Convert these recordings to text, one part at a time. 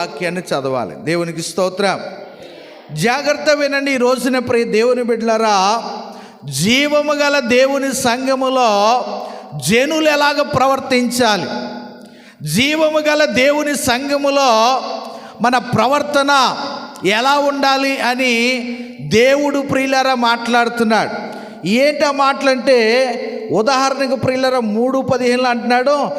వాక్యాన్ని చదవాలి. దేవునికి స్తోత్రం. జాగ్రత్త వినండి ఈ రోజున ప్రియ దేవుని బిడ్డలరా. జీవము గల దేవుని సంఘములో జనులు ఎలాగ ప్రవర్తించాలి? జీవము గల దేవుని సంఘములో మన ప్రవర్తన ఎలా ఉండాలి అని దేవుడు ప్రియులరా మాట్లాడుతున్నాడు. ఏంటి ఆ మాటలంటే ఉదాహరణకు ప్రియులరా మూడు పదిహేనులు అంటున్నాడు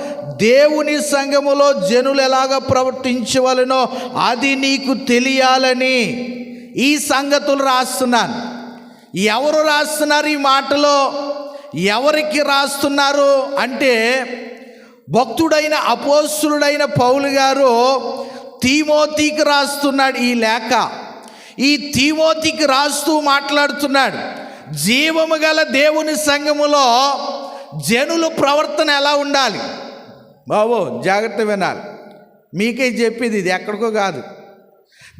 దేవుని సంఘములో జనులు ఎలాగ ప్రవర్తించవలనో అది నీకు తెలియాలని ఈ సంగతులు రాస్తున్నాను. ఎవరు రాస్తున్నారు ఈ మాటలో? ఎవరికి రాస్తున్నారు అంటే భక్తుడైన అపోస్తుడైన పౌలు గారు తీమోతికి రాస్తున్నాడు ఈ లేఖ. ఈ తీమోతికి రాస్తూ మాట్లాడుతున్నాడు. జీవము గల దేవుని సంఘములో జనుల ప్రవర్తన ఎలా ఉండాలి? బాబు జాగ్రత్త వినాలి. మీకే చెప్పేది ఇది ఎక్కడికో కాదు.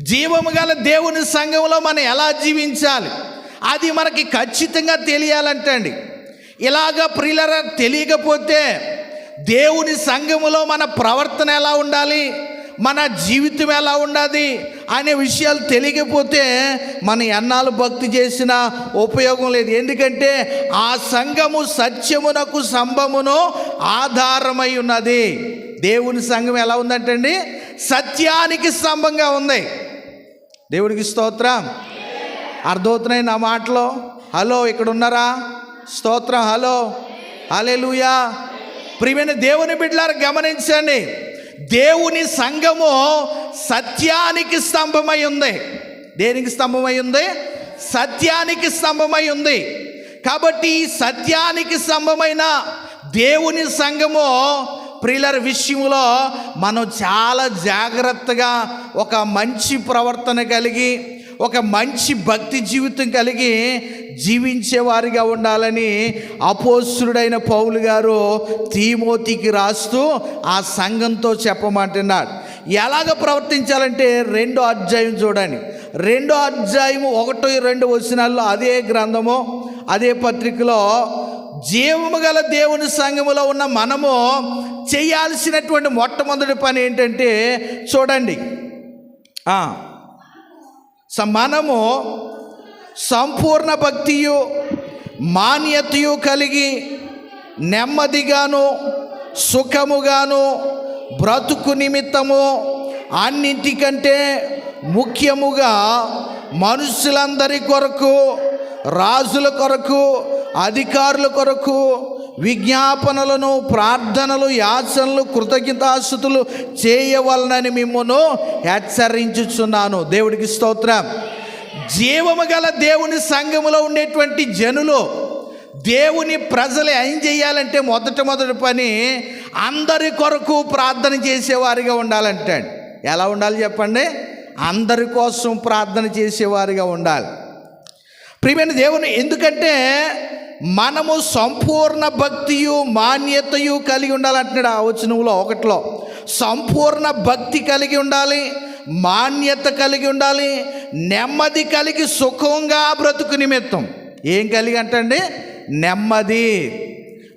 జీవము గల దేవుని సంఘంలో మనం ఎలా జీవించాలి? అది మనకి ఖచ్చితంగా తెలియాలంటండి. ఇలాగ ప్రిలర తెలియకపోతే దేవుని సంఘములో మన ప్రవర్తన ఎలా ఉండాలి? మన జీవితం ఎలా ఉండాలి అనే విషయాలు తెలియకపోతే మన ఎన్నాళ్ళు భక్తి చేసినా ఉపయోగం లేదు. ఎందుకంటే ఆ సంఘము సత్యమునకు సంభమును ఆధారమై ఉన్నది. దేవుని సంఘం ఎలా ఉందంటండి? సత్యానికి స్తంభంగా ఉంది. దేవుడికి స్తోత్రం. అర్థమవుతున్నాయి నా మాటలో? హలో ఇక్కడ ఉన్నారా స్తోత్రం. హలో. హలెలుయా ప్రియమైన దేవుని బిడ్డలారు గమనించండి. దేవుని సంఘము సత్యానికి స్తంభమై ఉంది. దేనికి స్తంభమై ఉంది? సత్యానికి స్తంభమై ఉంది. కాబట్టి సత్యానికి స్తంభమైన దేవుని సంఘము ప్రియులర్ విషయంలో మనం చాలా జాగ్రత్తగా ఒక మంచి ప్రవర్తన కలిగి ఒక మంచి భక్తి జీవితం కలిగి జీవించేవారిగా ఉండాలని అపోసురుడైన పౌలు గారు తీమోతికి రాస్తూ ఆ సంఘంతో చెప్పమంటున్నాడు. ఎలాగ ప్రవర్తించాలంటే రెండో అధ్యాయం చూడండి. రెండో అధ్యాయం ఒకటో రెండు వచనాల్లో అదే గ్రంథము అదే పత్రికలో జీవము గల దేవుని సంఘములో ఉన్న మనము చేయాల్సినటువంటి మొట్టమొదటి పని ఏంటంటే చూడండి. స మనము సంపూర్ణ భక్తియు మాన్యతయు కలిగి నెమ్మదిగాను సుఖముగాను బ్రతుకు నిమిత్తము అన్నింటికంటే ముఖ్యముగా మనుషులందరి కొరకు రాజుల కొరకు అధికారుల కొరకు విజ్ఞాపనలను ప్రార్థనలు యాచనలు కృతజ్ఞతాస్థుతులు చేయవలనని మిమ్మను హెచ్చరించుచున్నాను. దేవుడికి స్తోత్రం. జీవము గల దేవుని సంఘములో ఉండేటువంటి జనులు దేవుని ప్రజలు ఏం చేయాలంటే మొదట మొదటి పని అందరి కొరకు ప్రార్థన చేసేవారిగా ఉండాలంటాడు. ఎలా ఉండాలి చెప్పండి? అందరి కోసం ప్రార్థన చేసేవారిగా ఉండాలి. ప్రియమైన దేవుని ఎందుకంటే మనము సంపూర్ణ భక్తియు మాన్యతయు కలిగి ఉండాలంటున్నాడు ఆ వచనంలో ఒకటిలో. సంపూర్ణ భక్తి కలిగి ఉండాలి మాన్యత కలిగి ఉండాలి నెమ్మది కలిగి సుఖంగా బ్రతుకు నిమిత్తం. ఏం కలిగి అంటండి? నెమ్మది.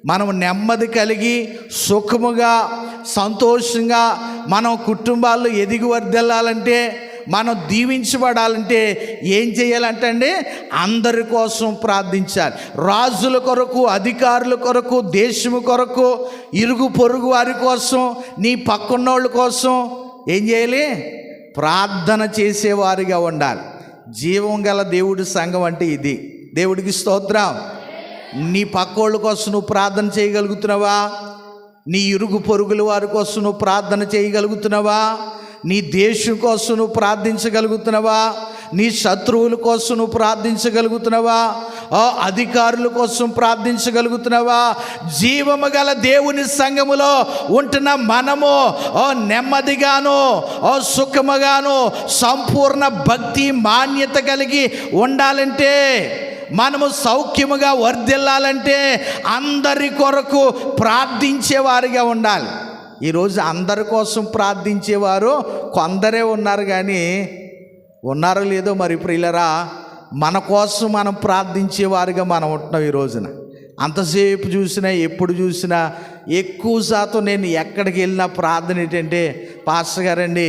మనం నెమ్మది కలిగి సుఖముగా సంతోషంగా మనం కుటుంబాల్లో ఎదిగి వర్దిల్లాలంటే మనం దీవించబడాలంటే ఏం చేయాలంటే అందరి కోసం ప్రార్థించాలి. రాజుల కొరకు అధికారుల కొరకు దేశము కొరకు ఇరుగు పొరుగు వారి కోసం నీ పక్కన్నోళ్ళ కోసం ఏం చేయాలి? ప్రార్థన చేసేవారిగా ఉండాలి. జీవం గల దేవుడి సంఘం అంటే ఇది. దేవుడికి స్తోత్రం. నీ పక్కోళ్ళ కోసం నువ్వు ప్రార్థన చేయగలుగుతున్నావా? నీ ఇరుగు పొరుగుల వారి కోసం నువ్వు ప్రార్థన చేయగలుగుతున్నావా? నీ దేశం కోసం నువ్వు ప్రార్థించగలుగుతున్నావా? నీ శత్రువుల కోసం నువ్వు ప్రార్థించగలుగుతున్నావా? అధికారుల కోసం ప్రార్థించగలుగుతున్నావా? జీవము గల దేవుని సంఘములో ఉంటున్న మనము ఓ నెమ్మదిగాను ఓ సుఖముగాను సంపూర్ణ భక్తి మాన్యత కలిగి ఉండాలంటే మనము సౌఖ్యముగా వర్ధిల్లాలంటే అందరి కొరకు ప్రార్థించేవారిగా ఉండాలి. ఈరోజు అందరి కోసం ప్రార్థించేవారు కొందరే ఉన్నారు కానీ ఉన్నారో లేదో మరి ప్రియులరా మన కోసం మనం ప్రార్థించేవారుగా మనం ఉంటున్నాం ఈ రోజున. అంతసేపు చూసినా ఎప్పుడు చూసినా ఎక్కువ శాతం నేను ఎక్కడికి వెళ్ళినా ప్రార్థన ఏంటంటే పాస్టర్ గారండి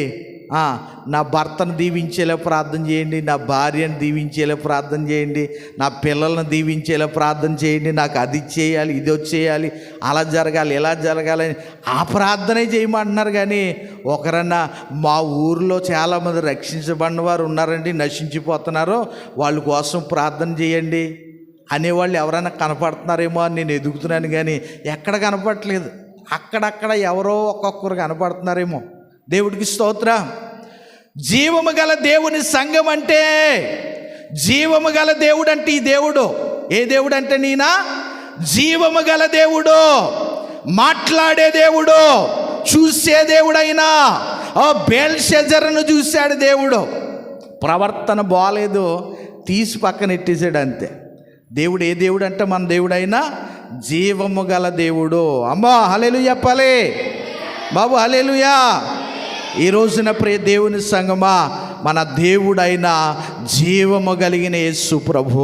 నా భర్తను దీవించేలా ప్రార్థన చేయండి నా భార్యను దీవించేలా ప్రార్థన చేయండి నా పిల్లల్ని దీవించేలా ప్రార్థన చేయండి నాకు అది చేయాలి ఇది వచ్చేయాలి అలా జరగాలి ఇలా జరగాలని ఆ ప్రార్థనే చేయమంటున్నారు కానీ ఒకరన్నా మా ఊరిలో చాలామంది రక్షించబడిన వారు ఉన్నారండి నశించిపోతున్నారు వాళ్ళ కోసం ప్రార్థన చేయండి అనేవాళ్ళు ఎవరైనా కనపడుతున్నారేమో అని నేను ఎదుగుతున్నాను కానీ ఎక్కడ కనపడట్లేదు. అక్కడక్కడ ఎవరో ఒక్కొక్కరు కనపడుతున్నారేమో. దేవుడికి స్తోత్ర. జీవము గల దేవుని సంఘం అంటే జీవము గల దేవుడు అంటే ఈ దేవుడు. ఏ దేవుడు అంటే నేనా? జీవము గల దేవుడు. మాట్లాడే దేవుడు. చూసే దేవుడైనా. ఆ బేల్షెజర్ను చూశాడు దేవుడు. ప్రవర్తన బాగాలేదు తీసి పక్కన ఎట్టేసాడు అంతే. దేవుడు ఏ దేవుడు అంటే మన దేవుడైనా జీవము గల దేవుడు. అమ్మా హలేలు చెప్పాలి బాబు హలేలుయా ఈ రోజున ప్రియ దేవుని సంగమా మన దేవుడైన జీవము కలిగిన యేసు ప్రభు.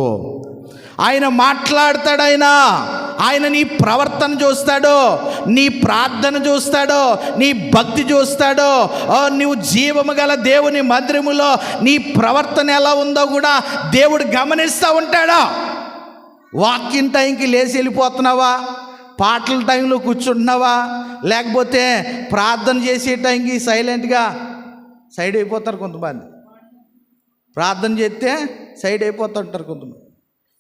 ఆయన మాట్లాడతాడైనా ఆయన నీ ప్రవర్తన చూస్తాడో నీ ప్రార్థన చూస్తాడో నీ భక్తి చూస్తాడో నువ్వు జీవము గల దేవుని మందిరములో నీ ప్రవర్తన ఎలా ఉందో కూడా దేవుడు గమనిస్తూ ఉంటాడో? వాకింగ్ టైంకి లేచి వెళ్ళిపోతున్నావా? పాటల టైంలో కూర్చుంటున్నావా? లేకపోతే ప్రార్థన చేసే టైంకి సైలెంట్గా సైడ్ అయిపోతారు కొంతమంది. ప్రార్థన చేస్తే సైడ్ అయిపోతుంటారు కొంతమంది.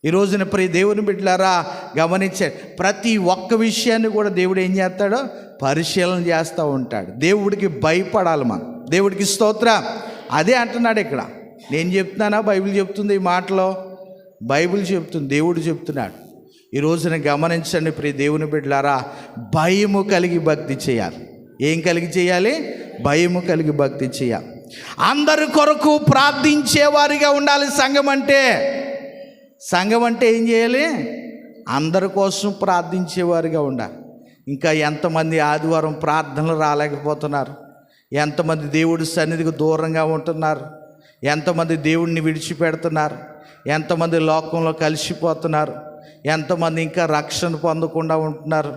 ఈ రోజున ప్రియ దేవుని బిడ్డలారా గమనించాడు ప్రతి ఒక్క విషయాన్ని కూడా దేవుడు ఏం చేస్తాడో? పరిశీలన చేస్తూ ఉంటాడు. దేవుడికి భయపడాలి మనం. దేవుడికి స్తోత్ర. అదే అంటున్నాడు ఇక్కడ. నేను చెప్తున్నానా? బైబిల్ చెప్తుంది ఈ మాటలో? బైబిల్ చెప్తుంది. దేవుడు చెప్తున్నాడు. ఈ రోజున గమనించండి ప్రియ దేవుని బిడ్డలారా భయము కలిగి భక్తి చేయాలి. ఏం కలిగి చేయాలి? భయము కలిగి భక్తి చేయాలి. అందరి కొరకు ప్రార్థించేవారిగా ఉండాలి సంఘం అంటే. సంఘం అంటే ఏం చేయాలి? అందరి కోసం ప్రార్థించేవారిగా ఉండాలి. ఇంకా ఎంతమంది ఆదివారం ప్రార్థనలు రాలేకపోతున్నారు? ఎంతమంది దేవుడి సన్నిధికి దూరంగా ఉంటున్నారు? ఎంతమంది దేవుడిని విడిచిపెడుతున్నారు? ఎంతమంది లోకంలో కలిసిపోతున్నారు? ఎంతమంది ఇంకా రక్షణ పొందకుండా ఉంటున్నారు.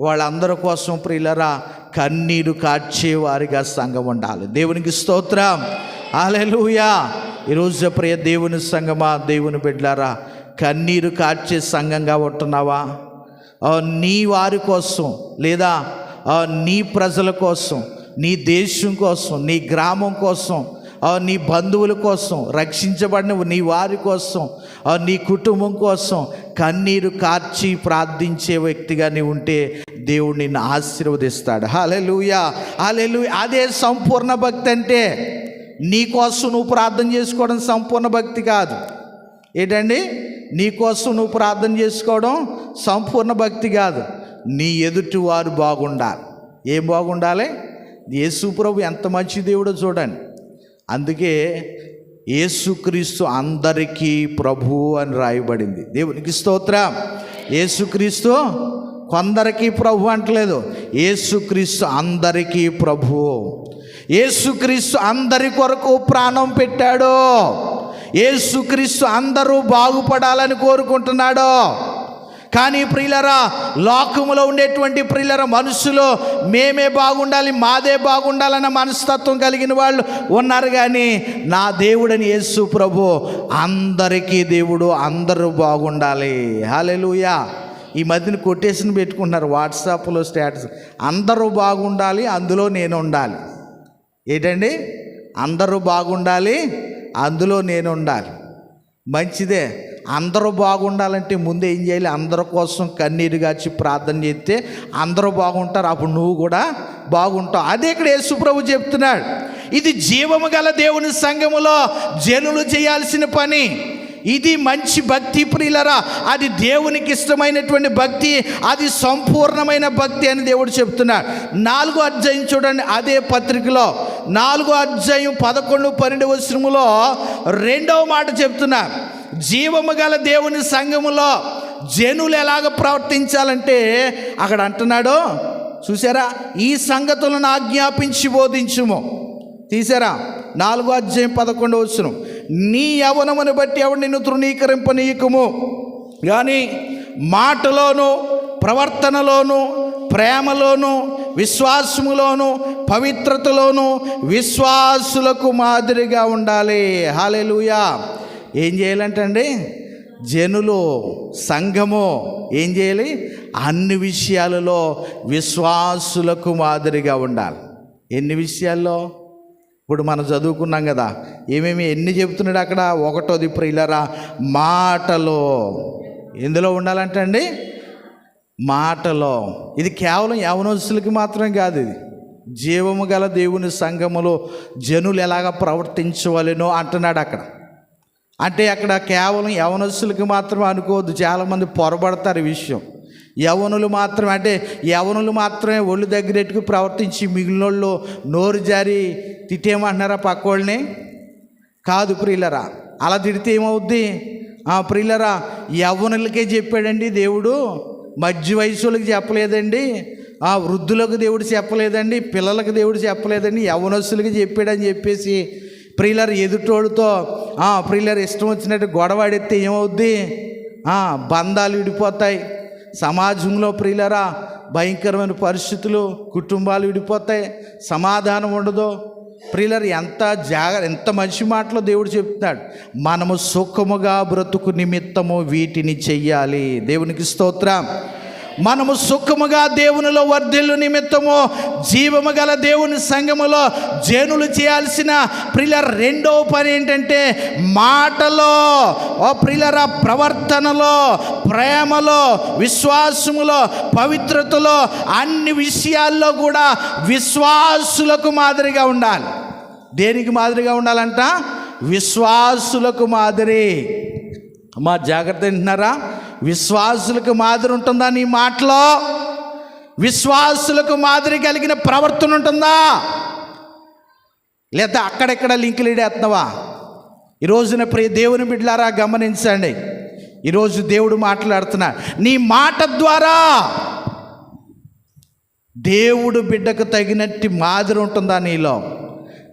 వాళ్ళందరి కోసం ప్రియులరా కన్నీరు కార్చేవారిగా సంఘం ఉండాలి. దేవునికి స్తోత్రం. అలెలుయా ఈరోజు ప్రియ దేవుని సంఘమా దేవుని బిడ్డలారా కన్నీరు కార్చే సంఘంగా ఉంటున్నావా? నీ వారి కోసం లేదా నీ ప్రజల కోసం నీ దేశం కోసం నీ గ్రామం కోసం నీ బంధువుల కోసం రక్షించబడిన నీ వారి కోసం నీ కుటుంబం కోసం కన్నీరు కార్చి ప్రార్థించే వ్యక్తిగా నీ ఉంటే దేవుడు నిన్ను ఆశీర్వదిస్తాడు. హాలెలుయా హాలెలు అదే సంపూర్ణ భక్తి అంటే నీ కోసం నువ్వు ప్రార్థన చేసుకోవడం సంపూర్ణ భక్తి కాదు. ఏంటండి? నీ కోసం నువ్వు ప్రార్థన చేసుకోవడం సంపూర్ణ భక్తి కాదు. నీ ఎదుటివారు బాగుండాలి. ఏం బాగుండాలి? యేసు ప్రభు ఎంత మంచి దేవుడో చూడండి. అందుకే యేసుక్రీస్తు అందరికీ ప్రభు అని రాయబడింది. దేవునికి స్తోత్రం. యేసుక్రీస్తు కొందరికి ప్రభు అంటలేదు. యేసుక్రీస్తు అందరికీ ప్రభు. యేసుక్రీస్తు అందరి కొరకు ప్రాణం పెట్టాడు. యేసుక్రీస్తు అందరూ బాగుపడాలని కోరుకుంటున్నాడు. కానీ ప్రియులరా లోకములో ఉండేటువంటి ప్రియులర మనసులో మేమే బాగుండాలి మాదే బాగుండాలన్న మనస్తత్వం కలిగిన వాళ్ళు ఉన్నారు కానీ నా దేవుడని యేసు ప్రభు అందరికీ దేవుడు అందరూ బాగుండాలి. హాలెలుయా ఈ మధ్యన కొటేషన్ పెట్టుకుంటున్నారు వాట్సాప్లో స్టేటస్. అందరూ బాగుండాలి అందులో నేను ఉండాలి. ఏంటండి? అందరూ బాగుండాలి అందులో నేను ఉండాలి. మంచిదే. అందరూ బాగుండాలంటే ముందు ఏం చేయాలి? అందరి కోసం కన్నీరు గాచి ప్రార్థన చేస్తే అందరూ బాగుంటారు. అప్పుడు నువ్వు కూడా బాగుంటావు. అదే ఇక్కడ యేసుప్రభు చెప్తున్నాడు. ఇది జీవము గల దేవుని సంఘములో జనులు చేయాల్సిన పని. ఇది మంచి భక్తి ప్రియులరా. అది దేవునికి ఇష్టమైనటువంటి భక్తి అది సంపూర్ణమైన భక్తి అని దేవుడు చెప్తున్నాడు. నాలుగో అధ్యాయం చూడండి అదే పత్రికలో నాలుగో అధ్యాయం పదకొండు పన్నెండు వచనములో రెండవ మాట చెప్తున్నారు జీవము గల దేవుని సంఘములో జనులు ఎలాగ ప్రవర్తించాలంటే అక్కడ అంటున్నాడు చూసారా? ఈ సంగతులను ఆజ్ఞాపించి బోధించుము. తీసారా? నాలుగో అధ్యాయం పదకొండు వచ్చును నీ యవనమును బట్టి ఎవడు నిన్ను తృణీకరింపనీయకము? కానీ మాటలోను ప్రవర్తనలోను ప్రేమలోను విశ్వాసములోను పవిత్రతలోను విశ్వాసులకు మాదిరిగా ఉండాలి. హాలెలుయా. ఏం చేయాలంటండి? జనులు సంఘము ఏం చేయాలి? అన్ని విషయాలలో విశ్వాసులకు మాదిరిగా ఉండాలి. ఎన్ని విషయాల్లో? ఇప్పుడు మనం చదువుకున్నాం కదా ఏమేమి ఎన్ని చెబుతున్నాడు అక్కడ? ఒకటోది ఇప్పుడు ఇలారా? మాటలో. ఎందులో ఉండాలంటండి? మాటలో. ఇది కేవలం యవనోసులకి మాత్రమే కాదు ఇది. జీవము గల దేవుని సంఘములో జనులు ఎలాగ ప్రవర్తించవలెనో అంటున్నాడు అక్కడ. అంటే అక్కడ కేవలం యవనస్సులకు మాత్రమే అనుకోవద్దు. చాలామంది పొరబడతారు ఈ విషయం. యవనులు మాత్రమే అంటే యవనులు మాత్రమే ఒళ్ళు దగ్గరెట్టుకు ప్రవర్తించి మిగిలినోళ్ళు నోరు జారి తిట్టేమంటున్నారా పక్కోళ్ళని? కాదు ప్రియులరా అలా తిడితే ఏమవుద్ది? ఆ ప్రియులరా యవ్వనులకే చెప్పాడండి దేవుడు. మధ్య వయసులకు చెప్పలేదండి. ఆ వృద్ధులకు దేవుడు చెప్పలేదండి. పిల్లలకు దేవుడు చెప్పలేదండి. యవనస్సులకి చెప్పాడని చెప్పేసి ప్రియులర్ ఎదుటోడితో ఆ ప్రియులర్ ఇష్టం వచ్చినట్టు గొడవాడెత్తే ఏమవుద్ది? ఆ, బంధాలు విడిపోతాయి. సమాజంలో ప్రియులరా భయంకరమైన పరిస్థితులు కుటుంబాలు విడిపోతాయి. సమాధానం ఉండదు. ప్రియులర్ ఎంత జాగ్ర ఎంత మంచి మాటలో దేవుడు చెప్తున్నాడు. మనము సుఖముగా బ్రతుకు నిమిత్తము వీటిని చెయ్యాలి. దేవునికి స్తోత్రం. మనము సుఖముగా దేవునిలో వర్ధిల్లు నిమిత్తము జీవము గల దేవుని సంఘములో జనులు చేయాల్సిన ప్రియుల రెండవ పని ఏంటంటే మాటలో ఓ ప్రిలర ప్రవర్తనలో ప్రేమలో విశ్వాసములో పవిత్రతలో అన్ని విషయాల్లో కూడా విశ్వాసులకు మాదిరిగా ఉండాలి. దేనికి మాదిరిగా ఉండాలంట? విశ్వాసులకు మాదిరి. అమ్మా జాగ్రత్త వింటున్నారా? విశ్వాసులకు మాదిరి ఉంటుందా నీ మాటలో? విశ్వాసులకు మాదిరి కలిగిన ప్రవర్తన ఉంటుందా? లేదా అక్కడెక్కడ లింకులు ఇడేస్తున్నావా ఈ రోజున ప్రియ దేవుని బిడ్డలారా గమనించండి. ఈరోజు దేవుడు మాట్లాడుతున్నా నీ మాట ద్వారా దేవుడు బిడ్డకు తగినట్టు మాదిరి ఉంటుందా నీలో?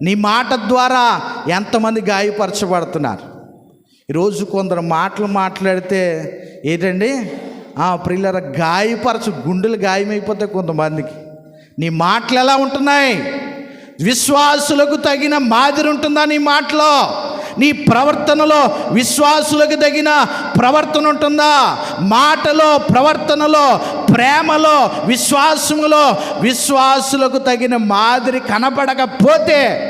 నీ మాట ద్వారా ఎంతమంది గాయపరచబడుతున్నారు? ఈరోజు కొందరు మాటలు మాట్లాడితే ఏంటండి? ఆ ప్రిల్లర గాయపరచు గుండెలు గాయమైపోతాయి కొంతమందికి. నీ మాటలు ఎలా ఉంటున్నాయి? విశ్వాసులకు తగిన మాదిరి ఉంటుందా నీ మాటలో? నీ ప్రవర్తనలో విశ్వాసులకు తగిన ప్రవర్తన ఉంటుందా? మాటలో ప్రవర్తనలో ప్రేమలో విశ్వాసములో విశ్వాసులకు తగిన మాదిరి కనపడకపోతే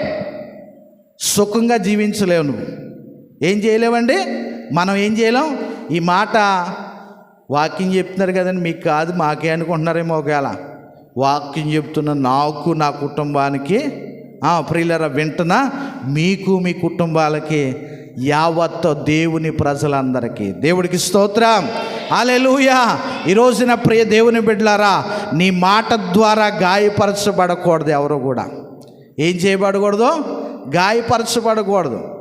సుఖంగా జీవించలేవు నువ్వు. ఏం చేయలేమండి మనం ఏం చేయలేం? ఈ మాట వాక్యం చెప్తున్నారు కదండి మీకు కాదు మాకే అనుకుంటున్నారేమో ఒకవేళ. వాక్యం చెప్తున్న నాకు నా కుటుంబానికి ఆ, ప్రియులరా వింటున్నా మీకు మీ కుటుంబాలకి యావత్తో దేవుని ప్రజలందరికీ. దేవుడికి స్తోత్రం. అలెలుయా ఈ రోజున ప్రియ దేవుని బిడ్డలారా నీ మాట ద్వారా గాయపరచబడకూడదు ఎవరు కూడా. ఏం చేయబడకూడదు? గాయపరచబడకూడదు.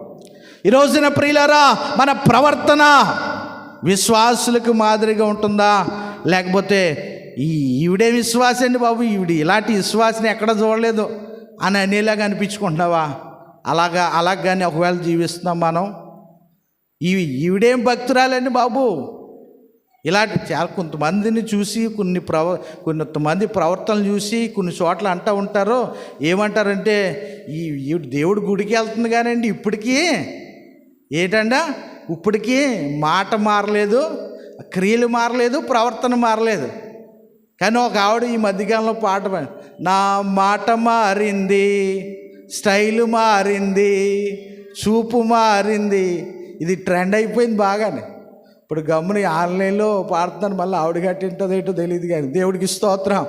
ఈ రోజున మన ప్రవర్తన విశ్వాసులకు మాదిరిగా ఉంటుందా? లేకపోతే ఈ ఈవిడే విశ్వాసం అండి బాబు? ఈవిడ ఇలాంటి విశ్వాసం ఎక్కడ చూడలేదు అని అనేలాగా అనిపించుకుంటున్నావా? అలాగా అలాగానే ఒకవేళ జీవిస్తున్నాం మనం. ఇవి ఈవిడేం భక్తురాలండి బాబు? ఇలాంటి చాలా కొంతమందిని చూసి కొన్ని ప్రవ కొంతమంది ప్రవర్తనలు చూసి కొన్ని చోట్ల అంటూ ఉంటారు. ఏమంటారంటే ఈ ఈవిడ దేవుడు గుడికి వెళ్తుంది కానండి ఇప్పటికీ. ఏటండా? ఇప్పటికీ మాట మారలేదు క్రియలు మారలేదు ప్రవర్తన మారలేదు. కానీ ఒక ఆవిడ ఈ మధ్యకాలంలో పాట నా మాట మారింది స్టైలు మారింది చూపు మారింది. ఇది ట్రెండ్ అయిపోయింది బాగానే. ఇప్పుడు గమ్ముని ఆన్లైన్లో పాడుతున్నాను మళ్ళీ ఆవిడ కట్టింటుందో ఏంటో తెలియదు కానీ దేవుడికి స్తోత్రం.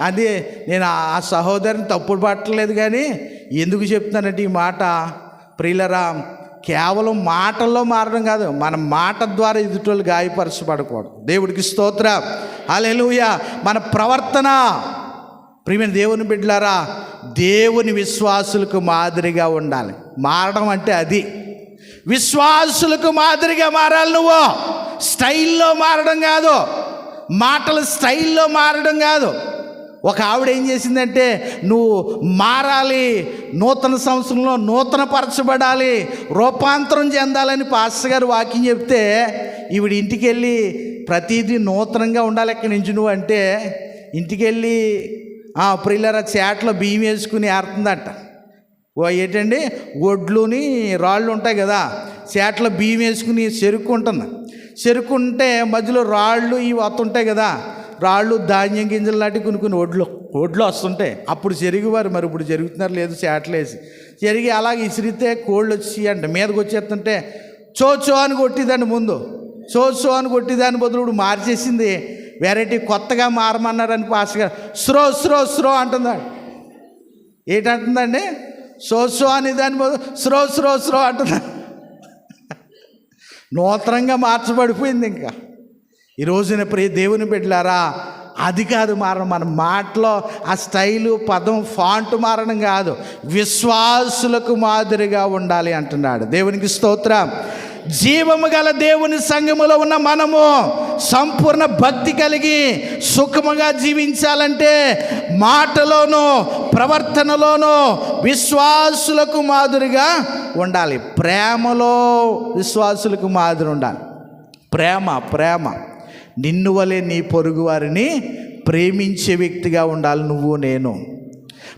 అదే నేను ఆ సహోదరిని తప్పుడు పట్టలేదు కానీ ఎందుకు చెప్తున్నానంటే ఈ మాట ప్రియులరామ్ కేవలం మాటల్లో మారడం కాదు మన మాట ద్వారా ఎదుటోళ్ళు గాయపరచబడకూడదు. దేవుడికి స్తోత్ర. హల్లెలూయా. మన ప్రవర్తన. ప్రియమైన దేవుని బిడ్డలారా దేవుని విశ్వాసులకు మాదిరిగా ఉండాలి. మారడం అంటే అది. విశ్వాసులకు మాదిరిగా మారాలి నువ్వు. స్టైల్లో మారడం కాదు. మాటల స్టైల్లో మారడం కాదు. ఒక ఆవిడ ఏం చేసిందంటే నువ్వు మారాలి నూతన సంవత్సరంలో నూతన పరచబడాలి రూపాంతరం చెందాలని పాస్టర్ గారు వాకింగ్ చెప్తే ఈవిడ ఇంటికి వెళ్ళి ప్రతిదీ నూతనంగా ఉండాలి ఎక్కడి నుంచి నువ్వు అంటే ఇంటికి వెళ్ళి ప్రిల్లర చేటలో బియ్యం వేసుకుని ఏరుతుందట ఓ ఏంటండి? ఒడ్లుని రాళ్ళు ఉంటాయి కదా చేటలో బియ్యం వేసుకుని చెరుక్కుంటుంది చెరుక్కుంటే మధ్యలో రాళ్ళు ఇవి వస్తుంటాయి కదా రాళ్ళు ధాన్యం గింజలు లాంటి కొన్ని కొన్ని ఒడ్లు ఒడ్లు వస్తుంటాయి అప్పుడు చెరిగివారు మరి ఇప్పుడు జరుగుతున్నారు లేదు చేటలేసి. చెరిగి అలాగే ఇసిరితే కోళ్ళు వచ్చి అంట మీదకి వచ్చేస్తుంటే చోచో అని కొట్టిదండి ముందు. చోచో అని కొట్టిదాని బదులు ఇప్పుడు మార్చేసింది. వెరైటీ కొత్తగా మారమన్నారని పాస్ గారు స్రో స్రో స్రో అంటుందండి ఏంటంటుందండి? సో సో అని దాని బదులు స్రో స్రో స్రో అంటుందా నూతనంగా మార్చబడిపోయింది ఇంకా. ఈ రోజున ప్రియ దేవుని బిడ్డలారా అది కాదు మారడం మన మాటలో ఆ స్టైలు పదం ఫాంట్ మారడం కాదు. విశ్వాసులకు మాదిరిగా ఉండాలి అంటున్నాడు. దేవునికి స్తోత్రం. జీవము గల దేవుని సంఘములో ఉన్న మనము సంపూర్ణ భక్తి కలిగి సుఖముగా జీవించాలంటే మాటలోనూ ప్రవర్తనలోనూ విశ్వాసులకు మాదిరిగా ఉండాలి. ప్రేమలో విశ్వాసులకు మాదిరి ఉండాలి. ప్రేమ ప్రేమ. నిన్ను వలె నీ పొరుగు వారిని ప్రేమించే వ్యక్తిగా ఉండాలి నువ్వు నేను.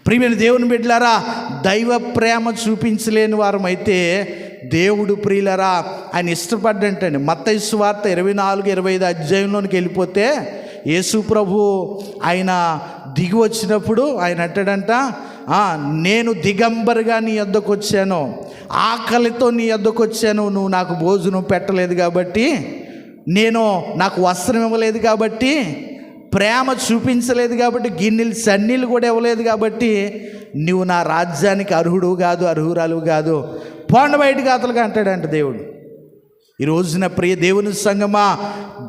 ప్రియమైన దేవుని బిడ్డలారా దైవ ప్రేమ చూపించలేని వారమైతే దేవుడు ప్రియులరా ఆయన ఇష్టపడ్డంటండి. మత్తైసు వార్త ఇరవై నాలుగు ఇరవై ఐదు అధ్యాయంలోనికి వెళ్ళిపోతే యేసు ప్రభు ఆయన దిగి వచ్చినప్పుడు ఆయన అంటాడంట నేను దిగంబరుగా నీ యొద్దకు వచ్చాను. ఆకలితో నీ యొద్దకు వచ్చాను. నువ్వు నాకు భోజనం పెట్టలేదు కాబట్టి నేను నాకు వస్త్రం ఇవ్వలేదు కాబట్టి ప్రేమ చూపించలేదు కాబట్టి గిన్నెలు సన్నీళ్ళు కూడా ఇవ్వలేదు కాబట్టి నువ్వు నా రాజ్యానికి అర్హుడు కాదు అర్హురాలు కాదు. పోండ బయటికి అతలుగా అంటాడంట దేవుడు. ఈ రోజున ప్రియ దేవుని సంగమా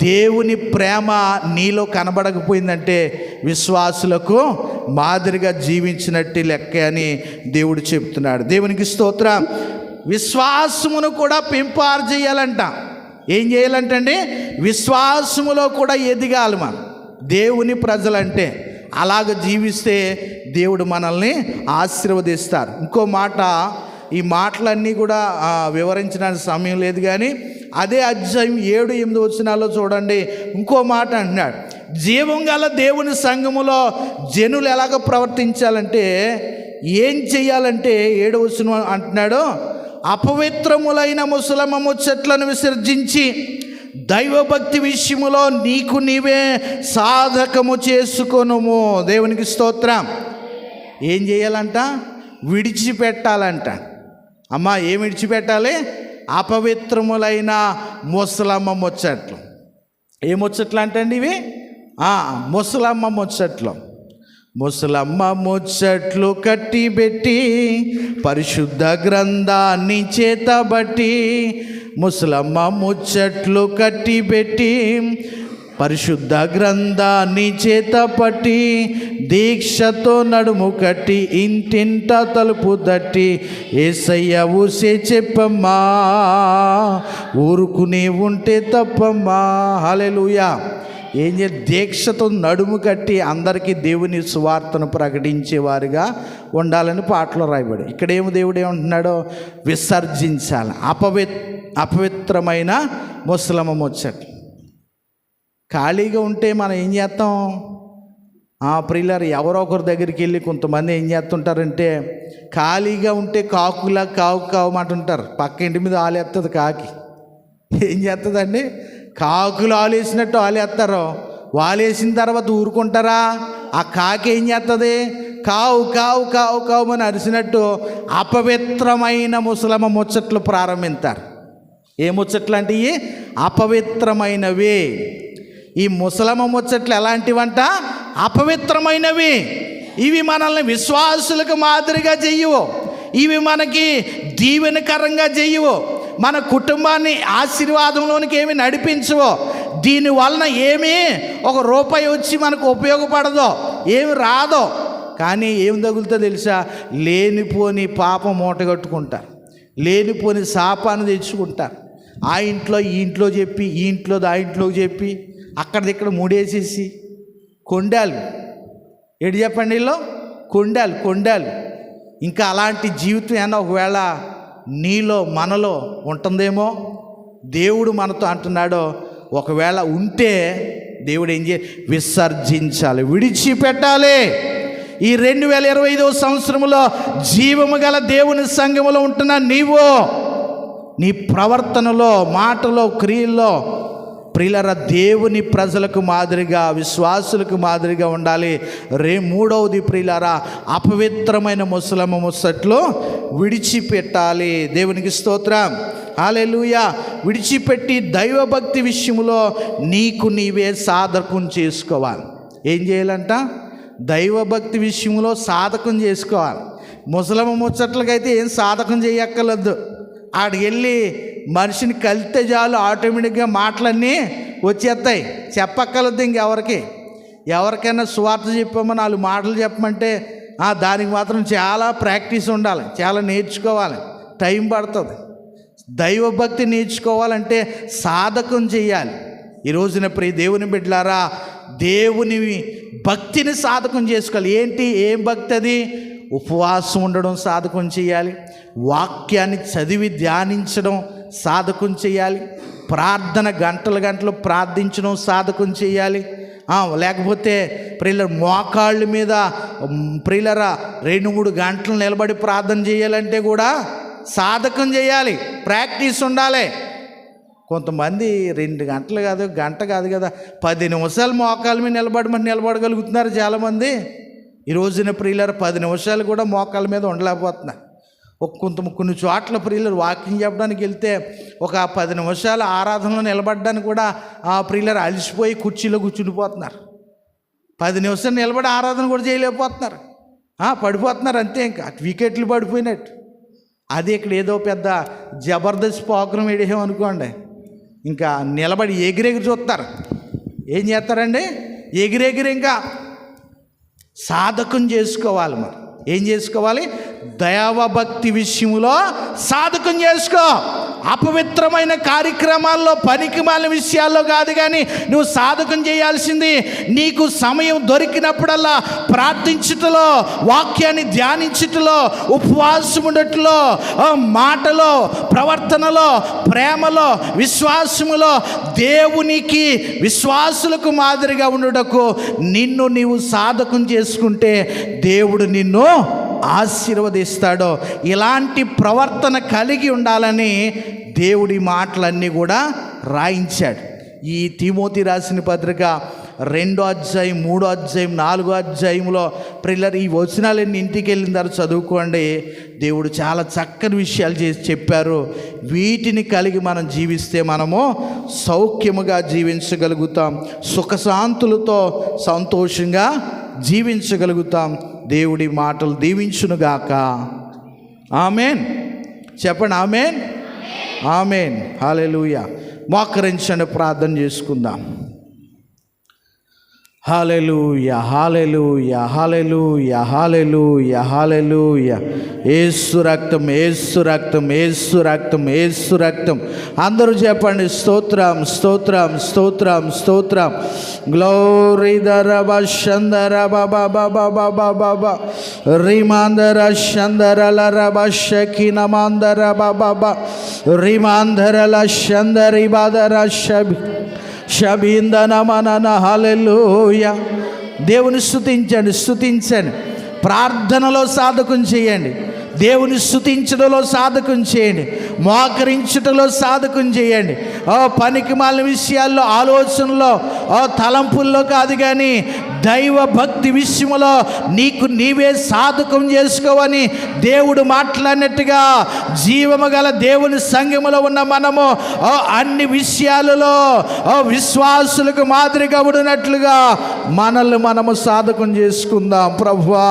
దేవుని ప్రేమ నీలో కనబడకపోయిందంటే విశ్వాసులకు మాదిరిగా జీవించినట్టు లెక్క అని దేవుడు చెప్తున్నాడు. దేవునికి స్తోత్రం. విశ్వాసమును కూడా పెంపార్జేయాలంట ఏం చేయాలంటండి? విశ్వాసములో కూడా ఎదిగాలి మనం. దేవుని ప్రజలంటే అలాగ జీవిస్తే దేవుడు మనల్ని ఆశీర్వదిస్తారు. ఇంకో మాట ఈ మాటలన్నీ కూడా వివరించడానికి సమయం లేదు కానీ అదే అధ్యాయం ఏడు ఎనిమిది వచ్చినాలో చూడండి. ఇంకో మాట అంటున్నాడు. జీవం గల దేవుని సంఘములో జనులు ఎలాగ ప్రవర్తించాలంటే ఏం చేయాలంటే ఏడు వచ్చిన అంటున్నాడు. అపవిత్రములైన ముసలమ్మ ముచ్చట్లను విసర్జించి దైవభక్తి విషయములో నీకు నీవే సాధకము చేసుకొనుము. దేవునికి స్తోత్రం. ఏం చేయాలంట? విడిచిపెట్టాలంట. అమ్మ ఏం విడిచిపెట్టాలి? అపవిత్రములైన ముసలమ్మ ముచ్చట్లు ఏ ముచ్చట్లు అంటండి ఇవి ముసలమ్మ ముచ్చట్లు ముసలమ్మ ముచ్చట్లు కట్టిబెట్టి పరిశుద్ధ గ్రంథాన్ని చేతబట్టి ముసలమ్మ ముచ్చట్లు కట్టిబెట్టి పరిశుద్ధ గ్రంథాన్ని చేతపట్టి దీక్షతో నడుము కట్టి ఇంటింట తలుపు తట్టి ఏసయ్య ఊసే చెప్పమ్మా ఊరుకునే ఉంటే తప్పమ్మా. హలెలుయా ఏం చే దీక్షతో నడుము కట్టి అందరికీ దేవుని సువార్తను ప్రకటించేవారుగా ఉండాలని పాటలో రాయబడి ఇక్కడేమో దేవుడు ఏమంటున్నాడో? విసర్జించాలి. అపవి అపవిత్రమైన ముసలమ్మ ముచ్చట్లు ఖాళీగా ఉంటే మనం ఏం చేస్తాం? ఆ ప్రియులారు ఎవరో ఒకరి దగ్గరికి వెళ్ళి కొంతమంది ఏం చేస్తుంటారంటే ఖాళీగా ఉంటే కాకులా కావు మాట ఉంటారు. పక్క ఇంటి మీద ఆలేస్తుంది కాకి. ఏం చేస్తుందండి కాకులు ఆలేసినట్టు ఆలేస్తారు వాలేసిన తర్వాత ఊరుకుంటారా? ఆ కాకి ఏం చేస్తుంది కావు కావు కావు కావు అని అరిసినట్టు అపవిత్రమైన ముసలమ్మ ముచ్చట్లు ప్రారంభిస్తారు ఏ ముచ్చట్లు అంటే అపవిత్రమైనవి. ఈ ముసలమ్మ ముచ్చట్లు ఎలాంటివంట? అపవిత్రమైనవి. ఇవి మనల్ని విశ్వాసులకు మాదిరిగా చెయ్యవు ఇవి మనకి దీవెనకరంగా చెయ్యవు మన కుటుంబాన్ని ఆశీర్వాదంలోనికి ఏమి నడిపించవో దీని వలన ఏమీ ఒక రూపాయి వచ్చి మనకు ఉపయోగపడదో ఏమి రాదో కానీ ఏం తగులుతో తెలుసా? లేనిపోని పాపం మూటగట్టుకుంటారు లేనిపోని శాపాన్ని తెచ్చుకుంటారు ఆ ఇంట్లో ఈ ఇంట్లో చెప్పి ఈ ఇంట్లో ఆ ఇంట్లో చెప్పి అక్కడిక్కడ మూడేసేసి కొండాలు. ఎటు చెప్పండి వీళ్ళు? కొండాలు కొండాలు. ఇంకా అలాంటి జీవితం ఏమన్నా ఒకవేళ నీలో మనలో ఉంటుందేమో? దేవుడు మనతో అంటున్నాడో ఒకవేళ ఉంటే దేవుడు ఏం చే విసర్జించాలి విడిచిపెట్టాలి. ఈ రెండు వేల ఇరవై ఐదవ సంవత్సరంలో జీవము గల దేవుని సంఘములో ఉంటున్న నీవు నీ ప్రవర్తనలో మాటలో క్రియల్లో ప్రిలర దేవుని ప్రజలకు మాదిరిగా విశ్వాసులకు మాదిరిగా ఉండాలి. రే మూడవది ప్రిలరా అపవిత్రమైన ముసలమ్మ ముసట్లు విడిచిపెట్టాలి. దేవునికి స్తోత్రం. హాలెలూయ విడిచిపెట్టి దైవభక్తి విషయంలో నీకు నీవే సాధకం చేసుకోవాలి. ఏం చేయాలంట? దైవభక్తి విషయంలో సాధకం చేసుకోవాలి. ముసలమ్మ ముచ్చట్లకైతే ఏం సాధకం చేయక్కర్లేదు. ఆడికి వెళ్ళి మనిషిని కలితే చాలు ఆటోమేటిక్గా మాటలన్నీ వచ్చేస్తాయి. చెప్పక్కర్లేదు ఇంకెవరికి ఎవరికైనా స్వార్థ చెప్పామో నాలుగు మాటలు చెప్పమంటే దానికి మాత్రం చాలా ప్రాక్టీస్ ఉండాలి. చాలా నేర్చుకోవాలి. టైం పడుతుంది. దైవభక్తి నేర్చుకోవాలంటే సాధకం చేయాలి ఈ రోజున ప్రియ దేవుని బిడ్డలారా దేవుని భక్తిని సాధకం చేసుకోవాలి. ఏంటి? ఏం భక్తి అది? ఉపవాసం ఉండడం సాధకం చేయాలి. వాక్యాన్ని చదివి ధ్యానించడం సాధకం చేయాలి. ప్రార్థన గంటలు గంటలు ప్రార్థించడం సాధకం చేయాలి. లేకపోతే ప్రిల్లర్ మోకాళ్ళ మీద ఉమ్, రెండు మూడు గంటలు నిలబడి ప్రార్థన చేయాలంటే కూడా సాధకం చేయాలి. ప్రాక్టీస్ ఉండాలి. కొంతమంది రెండు గంటలు కాదు గంట కాదు కదా. పది నిమిషాలు మోకాళ్ళ మీద నిలబడమని నిలబడగలుగుతున్నారు చాలామంది. ఈ రోజున ప్రియులర్ పది నిమిషాలు కూడా మోకాల మీద ఉండలేకపోతున్నారు ఒక కొంత కొన్ని చోట్ల ప్రియులర్ వాకింగ్ చెప్పడానికి వెళ్తే ఒక పది నిమిషాలు ఆరాధనలో నిలబడడానికి కూడా ఆ ప్రియులర్ అలసిపోయి కుర్చీలో కూర్చుండిపోతున్నారు. పది నిమిషాలు నిలబడి ఆరాధన కూడా చేయలేకపోతున్నారు. పడిపోతున్నారు అంతే ఇంకా. వికెట్లు పడిపోయినట్టు. అది ఇక్కడ ఏదో పెద్ద జబర్దస్త్ ప్రోగ్రాం వేసాం అనుకోండి. ఇంకా నిలబడి ఎగిరెగిరి చూస్తారు. ఏం చేస్తారండి? ఎగిరెగిరి ఇంకా సాధకం చేసుకోవాలి మరి. ఏం చేసుకోవాలి? దైవభక్తి విషయంలో సాధకం చేసుకో. అపవిత్రమైన కార్యక్రమాల్లో పనికిమాలిన విషయాల్లో కాదు కానీ నువ్వు సాధకం చేయాల్సింది నీకు సమయం దొరికినప్పుడల్లా ప్రార్థించుటలో వాక్యాన్ని ధ్యానించుటలో ఉపవాసం ఉండటంలో మాటలో ప్రవర్తనలో ప్రేమలో విశ్వాసములో దేవునికి విశ్వాసులకు మాదిరిగా ఉండటకు నిన్ను నీవు సాధకం చేసుకుంటే దేవుడు నిన్ను ఆశీర్వదిస్తాడో ఇలాంటి ప్రవర్తన కలిగి ఉండాలని దేవుడి మాటలన్నీ కూడా రాయించాడు. ఈ తిమోతి రాసిన పత్రిక రెండో అధ్యాయం మూడో అధ్యాయం నాలుగో అధ్యాయంలో ప్రిల్లర్ ఈ వచనాలన్నీ ఇంటికి వెళ్ళిన తర్వాత చదువుకోండి. దేవుడు చాలా చక్కని విషయాలు చేసి చెప్పారు. వీటిని కలిగి మనం జీవిస్తే మనము సౌఖ్యముగా జీవించగలుగుతాం. సుఖశాంతులతో సంతోషంగా జీవించగలుగుతాం. దేవుడి మాటలు దీవించునుగాక ఆమెన్. చెప్పండి ఆమెన్. ఆమెన్. హాలెలూయ. మోకరించండి ప్రార్థన చేసుకుందాం. హాలెలు యహాలెలు యహాలెలు యహాలెలు యహాలెలు ఏసు రక్తం ఏసు రక్తం ఏసు రక్తం ఏసు రక్తం అందరూ చెప్పండి స్తోత్రం స్తోత్రం స్తోత్రం స్తోత్రం. గ్లోరీ దర బషందర బాబా బాబా బాబా బాబా రిమాందర శందర లర బషకిన మాందర బాబా రిమాందర లశందరి బాదర షబి శబీందనమనన హల్లెలూయ. దేవుని స్థుతించండి స్థుతించండి ప్రార్థనలో సాధకం చేయండి. దేవుని స్థుతించడంలో సాధకం చేయండి. మోకరించుటలో సాధకం చేయండి. ఓ పనికి మాలిన విషయాల్లో ఆలోచనలో ఓ తలంపుల్లో కాదు కానీ దైవ భక్తి విషయంలో నీకు నీవే సాధకం చేసుకోవని దేవుడు మాట్లాడినట్టుగా జీవము గల దేవుని సంఘములో ఉన్న మనము అన్ని విషయాలలో విశ్వాసులకు మాదిరిగా ఉన్నట్లుగా మనల్ని మనము సాధకం చేసుకుందాం ప్రభువా.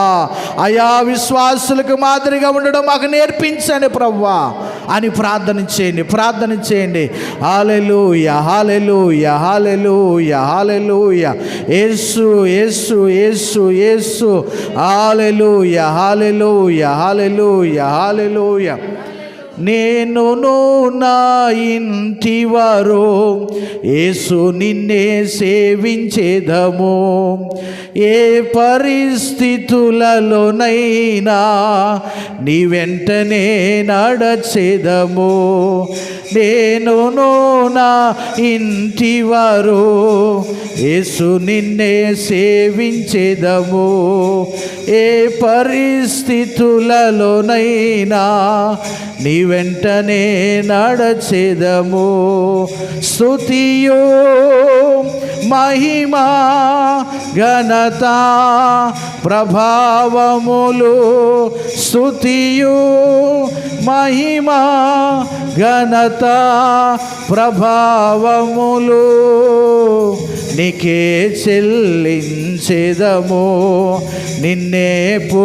అయా విశ్వాసులకు మాదిరిగా ఉండడం మాకు నేర్పించండి ప్రభువా. అని ప్రార్థన చేయండి ప్రార్థన చేయండి హాలెలూయ యహాలెలు యహాలెలు hallelujah Yesu Yesu Yesu Yesu. Hallelujah hallelujah hallelujah hallelujah నేనును నా ఇంటి వారు. యేసు నిన్నే సేవించేదము. ఏ పరిస్థితులలోనైనా నీ వెంటనే నడచేదము. నేనును నా ఇంటి వారు. యేసు నిన్నే సేవించేదము. ఏ పరిస్థితులలోనైనా నీ వెంటనే నడచెదము. స్తుతియో మహిమా ఘనత ప్రభావములు. స్తుతియు మహిమా ఘనత ప్రభావములు. నీకే చెల్లించెదము. నిన్నే పు